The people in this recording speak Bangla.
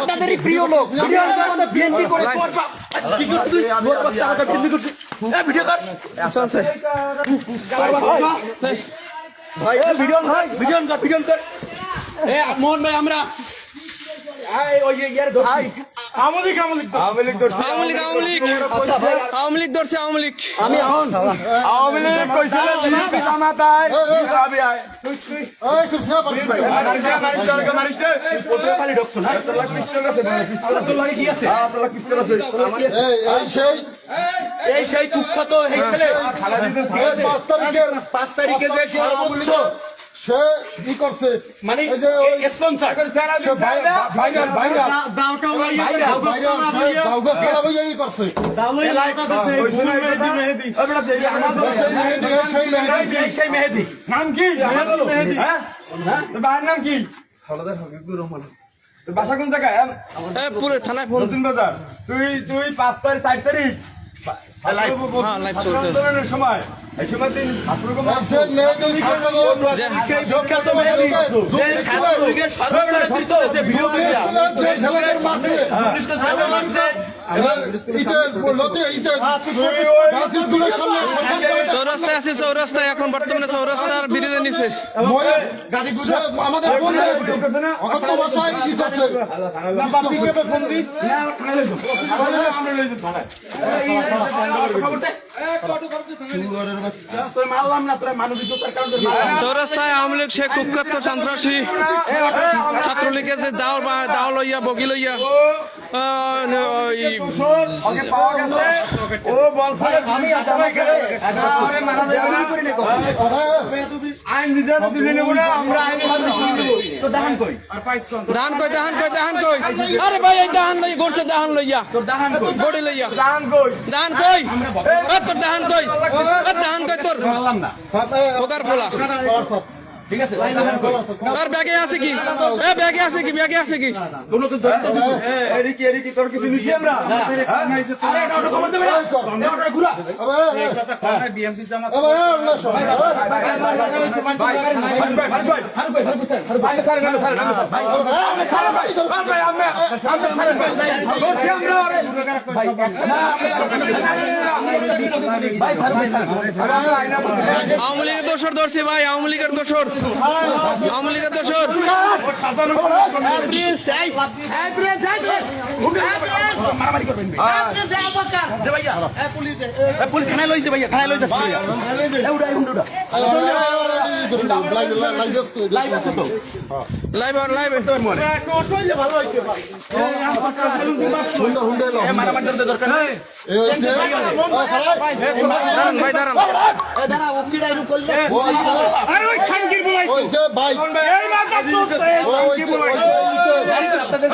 আপনাদেরই প্রিয় লোক। বিএনপি করে ভিডিও কর। ভাই ভিডিও কর ভিডিও কর ভিডিও কর। এ মোহন ভাই আমরা ওই ইয়ার ভাই আমলিক আমলিক আওয়ামী ধরছে। আওয়ামী লীগ আওয়ামী লীগ আচ্ছা ভাই। আওয়ামী লীগ ধরছে আওয়ামী আমি এখন আওয়ামী কইছিল বিজেপি জামাতায় খাবি আয় এই কৃষ্ণ পারিস ভাই। মারিস দে, মারিস মারিস দে। ওটা খালি ঢুকছো না তোর লাগে পিস্তল আছে পিস্তল তোর লাগে কি আছে? হ্যাঁ, তোর লাগে পিস্তল আছে। এই এই সেই এই সেই কুখ্যাত এই ছেলে খালাদিদের পাঁচ তারিখের পাঁচ তারিখে যে সর্বোচ্চ সে কি করছে। মানে এই যে ওই স্পন্সর সে ভাই ভাইরাল ভাইরাল দাওটা লাগিয়ে ভাইরাল। দাওগা খেলা ভাইয়া কি করছে। দাওলাই লাইকা দিছে কইছিল মেহেদি। এ বেটা, দেখি, সেই মেহেদি সেই মেহেদি। সেই মেহেদি। নাম কি? মেহেদি হ্যাঁ? তোর বাবার নাম কি? তোর বাসা কোন জায়গায়? পুরো থানায় ফোন। বাজার। তুই তুই পাঁচ তারিখ চার তারিখ সময় এই সময় তুই ছাত্রকে চৌরাস্তায় আছে চৌরাস্তায় এখন বর্তমানে চৌরাস্তার বিরুদ্ধে নিছে মরে গাড়ি গুজে আমাদের বন্ধে ভাষায় কি করছে? না বাপি কে ফোন দি? না থানায় লইছো আমরা লইছো থানায়। খবর দে তোর মারলাম না তোরা মানবিকতার কারণে মারলাম। চৌরাস্তায় আওয়ামী লীগ সে কুখ্যাত সন্ত্রাসী। ছাত্রলীগের যে দাও দাও লইয়া বগি লইয়া ও বলছে আমি। আইন নিজে তুলে নেব না আমরা তো দাহান কই দাহান কই দাহান কই দাহান কই আরে ভাই এই দাহান লই গড়ছে দাহান লইয়া তোর দাহান কই গড়ি লইয়া দান কই দাহান কই তোর দাহান কই দাহান কই তোর না পোলা ঠিক আছে আর ব্যাগে আছে কি ব্যাগে আছে কি ব্যাগে আছে কি কোনো কিছু ধরতে দিছো এ এদিকে এদিকে তোর কিছু নিছি আমরা আরে এটা অটো খবর দেবে এটা ঘুরা ভাই ভাই ভাই ভাই হারু কই হারু কই হারু ভাই স্যার নামে স্যার নামে স্যার ভাই ভাই ভাই আমরা আমরা স্যার বলছি আমরা ভাই না ভাই হারু কই স্যার আওয়ামী লীগের দোষর ধরছে ভাই আওয়ামী লীগের দোষর আওয়ামী লীগের দোষর মারামারি করবেন যে ভাইয়া এ পুলিশ খানায় লইছে ভাইয়া খানায় লই যাচ্ছে ভাইয়া এ উড়া উড়া উড়া লাইভ লাইভ আর লাইভ এ মারামারি করতে দরকার দাঁড়ান ভাই দাঁড়ান দাঁড়া ডাইরু করল আরে ওই খানকির বলাই বাইক এই না তো আপনাদের